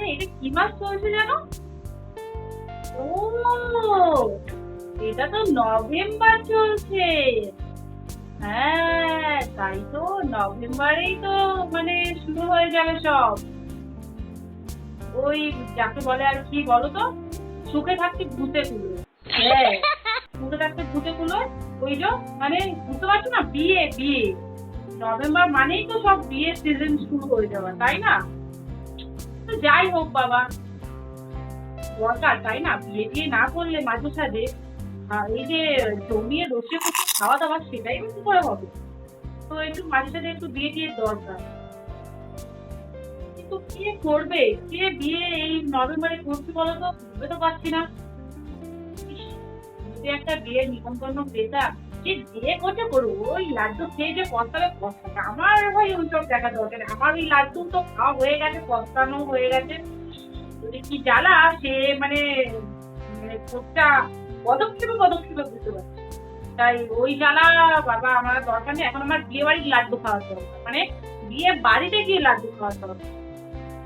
এই, এটা কি চলছে জানো? ও এটা তো নভেম্বর চলছে। হ্যাঁ তাই তো নভেম্বরেই তো মানে শুরু হয়ে যাবে সব। ওই যাকে বলে আর কি বলো তো? সুখে থাকতে ভূতে কুলো। হ্যাঁ সুখে থাকতে ভূতে কুলো। ওই মানে বুঝতে পারছ না? বিয়ে বিয়ে। নভেম্বর মানেই তো সব বিয়ের সিজন শুরু হয়ে যাওয়া তাই না? যাই হোক বাবা। দরকার, তাই না? বিয়ে টিয়ে না করলে মাঝে সাঝে এই যে জমিয়ে বসে বসে খাওয়া দাওয়া সেটাই বেশি করে হবে? তো একটু মাঝে সাঝে একটু বিয়ে টিয়ে দরকার। কিন্তু কে করবে? কে বিয়ে এই নভেম্বরে করছে বলো তো? ভেবে তো পাচ্ছি না। একটা বিয়ের নিমন্ত্রণ পেতাম যে বিয়ে করছে করব ওই লাড্ডু খেয়ে যে পস্তাবে পস্তাবে। আমার ভাই ওইসব দেখা দরকার আমার ওই লাড্ডু তো খাওয়া হয়ে গেছে, পস্তানো হয়ে গেছে। যদি কি জ্বালা, সে মানে মানে প্রত্যেকটা পদক্ষেপে পদক্ষেপে বুঝতে পারছি। তাই ওই জ্বালা বাবা, আমার দরকার নেই। এখন আমার বিয়ে বাড়ির লাড্ডু খাওয়াতে হবে মানে বিয়ে বাড়িতে গিয়ে লাড্ডু খাওয়াতে হবে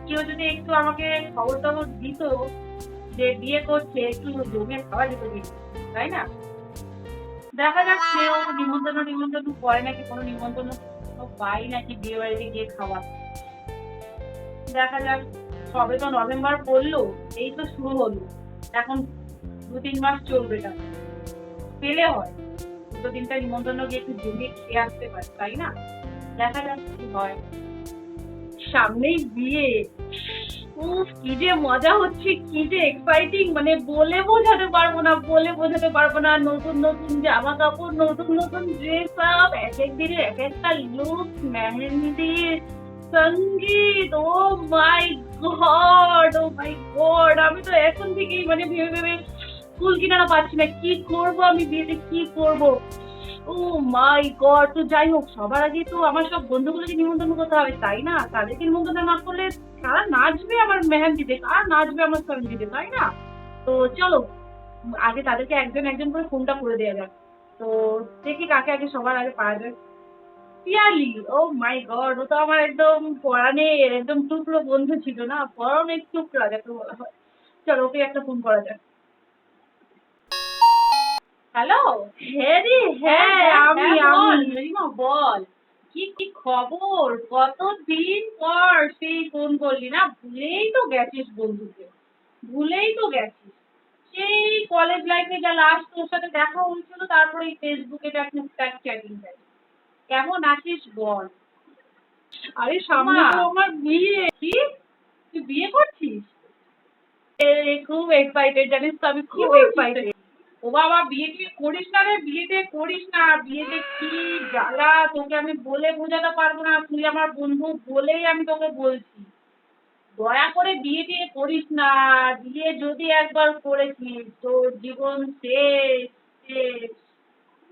কেউ যদি একটু আমাকে খবর টবর দিত যে বিয়ে করছে, একটু জমিয়ে খাওয়া যেত তাই না? দেখা যাক কেউ নিমন্ত্রণ নিমন্ত্রণ করে নাকি, কোনো নিমন্ত্রণ পাই নাকি বিয়ে বাড়িতে গিয়ে খাওয়া। দেখা যাক, সবে তো নভেম্বর পড়ল, এই তো শুরু হলো। এখন দু তিন মাস চলবে এটা। পেলে হয়। দুটো তিনটা নিমন্ত্রণ গিয়ে একটু জমিয়ে খেয়ে আসতে পারে, তাই না? দেখা যাক কি হয়। সামনেই বিয়ে। উফ, কি যে মজা হচ্ছে, কি যে এক্সাইটিং মানে বলে বোঝাতে পারব না, বলে বোঝাতে পারব না, নতুন নতুন জামা কাপড় নতুন নতুন ড্রেস এক এক দিনের এক একটা লুক মেহেন্দি, সংগীত, ও মাই গড ও মাই গড আমি তো এখন থেকেই মানে ভেবে ভেবে ফুল কিনারা পাচ্ছি না, কি করব আমি বিয়েতে, কি করব? ও মাই গড তো যাই হোক, সবার আগে তো আমার সব বন্ধুগুলোকে নিমন্ত্রণ করতে হবে, তাই না? তাদেরকে নিমন্ত্রণ না করলে কারা নাচবে আমার মেহেন্দিতে কারা নাচবে আমার সঙ্গীতে তাই না? তো চলো, আগে তাদেরকে একজন একজন করে ফোনটা করে দেওয়া যাক। তো দেখি কাকে আগে সবার আগে পাওয়া যায়। পিয়ালি, ও মাই গড ও তো আমার একদম পরাণের একদম টুকরো বন্ধু ছিল না? পরমের টুকরা, যাকে বলা হয়। চলো, ওকে একটা ফোন করা যাক। হ্যালো হ্যাঁ রে হ্যাঁ আমি আমি। রিমা বল। কি কি খবর? কতদিন পর সেই ফোন করলি না? ভুলেই তো গেছিস বন্ধুকে। ভুলেই তো গেছিস। সেই কলেজ লাইফে যা লাস্ট তোর সাথে দেখা হয়েছিল তারপরে এই ফেসবুকে যা টুকটাক চ্যাটিং কেমন আছিস বল? আরে সামনে তো আমার বিয়ে। কি? তুই বিয়ে করছিস? খুব এক্সাইটেড জানিস তো আমি খুব এক্সাইটেড ও বাবা বিয়ে টিয়ে করিস না রে, বিয়েতে করিস না। বিয়েতে কি জ্বালা, তোকে আমি বলে বোঝাতে পারব না। তুই আমার বন্ধু বলেই আমি তোকে বলছি। দয়া করে বিয়ে টিয়ে করিস না। বিয়ে যদি একবার করেছিস, তোর জীবন শেষ শেষ।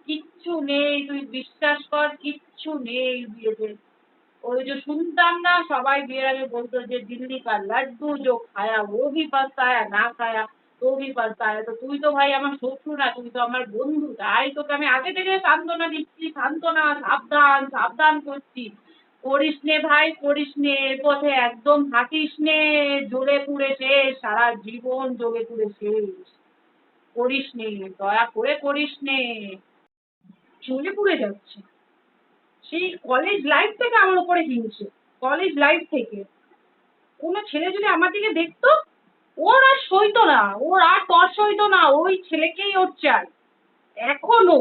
কিচ্ছু নেই, তুই বিশ্বাস কর, কিচ্ছু নেই বিয়েতে। ওই যে শুনতাম না, সবাই বিয়ের আগে বলতো যে দিল্লি কা লাড্ডু जो খায়া, ও ভি পস্তায়া, না খায়া। তো তুই তো ভাই আমার না তুই তো আমার বন্ধু, তাই তোকে আমি আগে থেকে সান্ত্বনা দিচ্ছি, সান্ত্বনা, সাবধান সাবধান করছি। করিস নে ভাই, করিস নে পথে একদম নে, জ্বলে পুড়ে শেষ, সারা জীবন জ্বলে পুড়ে শেষ। করিস নে, দয়া করে করিস নে। জ্বলে পুড়ে যাচ্ছে। সেই কলেজ লাইফ থেকে আমার উপরে হিংসে কলেজ লাইফ থেকে। কোনো ছেলে যদি আমার দিকে দেখতো ওর আর সইতো না, ওর আর তর সইতো না, ওই ছেলেকেই ওর চাই। এখনও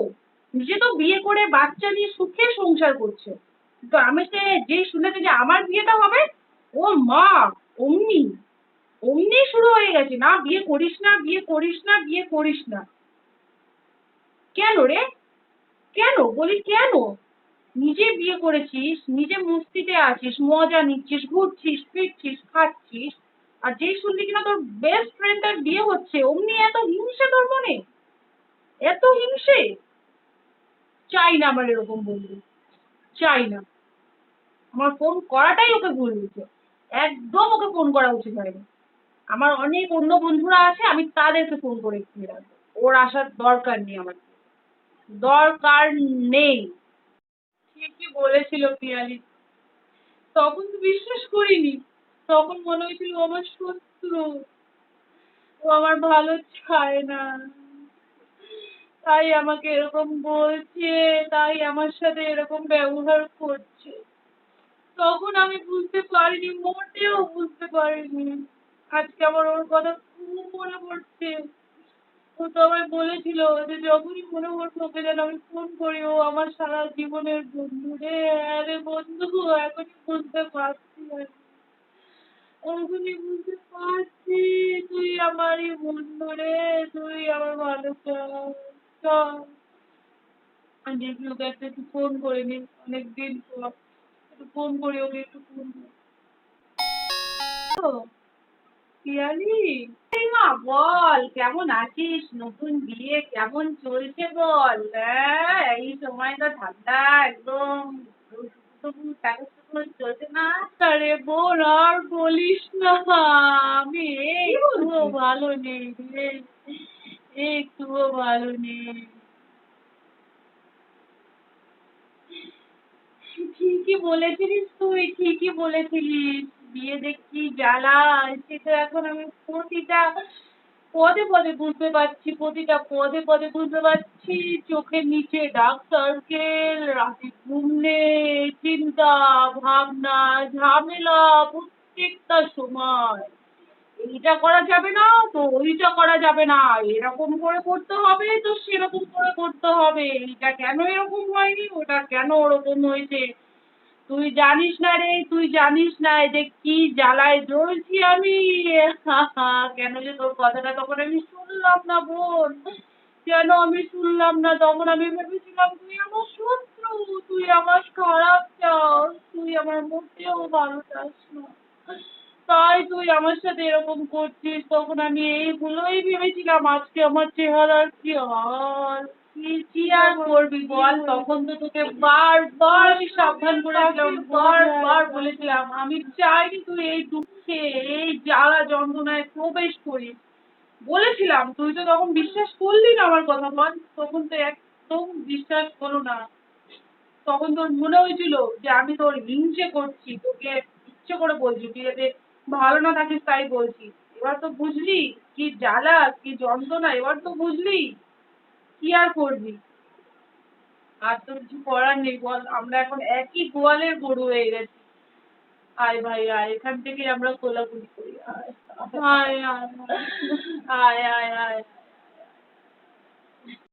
নিজে তো বিয়ে করে বাচ্চা নিয়ে সুখে সংসার করছে। তো আমি যে যেই শুনেছে যে আমার বিয়েটা হবে ও মা অমনি অমনি শুরু হয়ে গেছে, না বিয়ে করিস না, বিয়ে করিস না, বিয়ে করিস না। কেন রে? কেন? বলি কেন? নিজে বিয়ে করেছিস, নিজে মস্তিতে আছিস, মজা নিচ্ছিস, ঘুরছিস, ফিরছিস, খাচ্ছিস। আর যেই শুনলি কিনা তোর বেস্ট ফ্রেন্ডটার বিয়ে হচ্ছে, অমনি এত হিংসে তোর মনে? এত হিংসে? চাই না আমার এরকম বন্ধু, চাই না। আমার ফোন করাটাই ওকে ভুল হয়েছে, একদম ওকে ফোন করা উচিত হয়নি। আমার অনেক অন্য বন্ধুরা আছে, আমি তাদেরকে ফোন করে এক্ষুনি রাখব ওর আসার দরকার নেই আমার দরকার নেই। ঠিকই বলেছিল পিয়ালি। তখন তো বিশ্বাস করিনি। তখন মনে হয়েছিল ও আমার শত্রু। ও আমার ভালো চায় না। তাই আমাকে এরকম বলছে, তাই আমার সাথে এরকম ব্যবহার করছে। তখন আমি বুঝতে পারিনি, মোটেও বুঝতে পারিনি। আজকে আমার ওর কথা খুব মনে পড়ছে। ও তো আমায় বলেছিল যে যখনই মনে পড়বে ওকে যেন আমি ফোন করি, ও আমার সারা জীবনের বন্ধু। রে, আরে বন্ধু এখনই বুঝতে পারছি আমি। বুঝতে পারছি তুই আমারই বন্ধু রে, তুই আমার ভালো চাস চল। আমি দেখি ওকে একটা একটু ফোন করে নি, অনেকদিন পর। একটু ফোন করি ওকে, একটু ফোন পিয়ালি মা, বল, কেমন আছিস? নতুন বিয়ে কেমন চলছে বল? হ্যাঁ এই সময়টা ঠান্ডা একদম। আরে বোন আর বলিস না আমি একটুও ভালো নেই রে একটুও ভালো নেই। ঠিকই বলেছিলিস তুই ঠিকই বলেছিলিস। বিয়ে দেখছি জ্বালা সে তো এখন আমি প্রতিটা পদে পদে বুঝতে পারছি, প্রতিটা পদে পদে বুঝতে পারছি। চোখের নিচে ডার্ক সার্কেল রাতে ঘুম নেই চিন্তা, ভাবনা, ঝামেলা, প্রত্যেকটা সময়। এইটা করা যাবে না তো ওইটা করা যাবে না। এরকম করে করতে হবে তো সেরকম করে করতে হবে। এইটা কেন এরকম হয়নি? ওটা কেন ওরকম হয়েছে? তুই জানিস না রে, তুই জানিস না যে কি জ্বালায় জ্বলছি আমি। কেন যে তোর কথাটা তখন আমি শুনলাম না বোন। কেন আমি শুনলাম না? তখন আমি ভেবেছিলাম তুই আমার শত্রু, তুই আমার খারাপ চাস তুই আমার মোটেও ভালো চাস না। তাই তুই আমার সাথে এরকম করছিস, তখন আমি এইগুলোই ভেবেছিলাম আজকে আমার চেহারার কি হাল। কি আর করবি বল? তখন তো তোকে বারবার আমি সাবধান করেছিলাম বারবার বলেছিলাম, আমি চাইনি তুই এই দুঃখে, এই জ্বালা যন্ত্রণায় প্রবেশ করিস। বলেছিলাম, তুই তো তখন বিশ্বাস করলি না আমার কথা, বল। তখন তো একদম বিশ্বাস করো না। তখন তোর মনে হয়েছিল যে আমি তোর হিংসে করছি, তোকে ইচ্ছে করে বলছি, তুই যাতে ভালো না থাকিস তাই বলছি। এবার তো বুঝলি কি জ্বালা, কি যন্ত্রণা, এবার তো বুঝলি কি আর করবি? আর তো কিছু করার নেই, বল। আমরা এখন একই গোয়ালের গরু হয়ে গেছি। আয় ভাই, আয়। এখান থেকে আমরা কোলাকুলি করি। আয় আয় আয় আয়। আয় আয় আয়।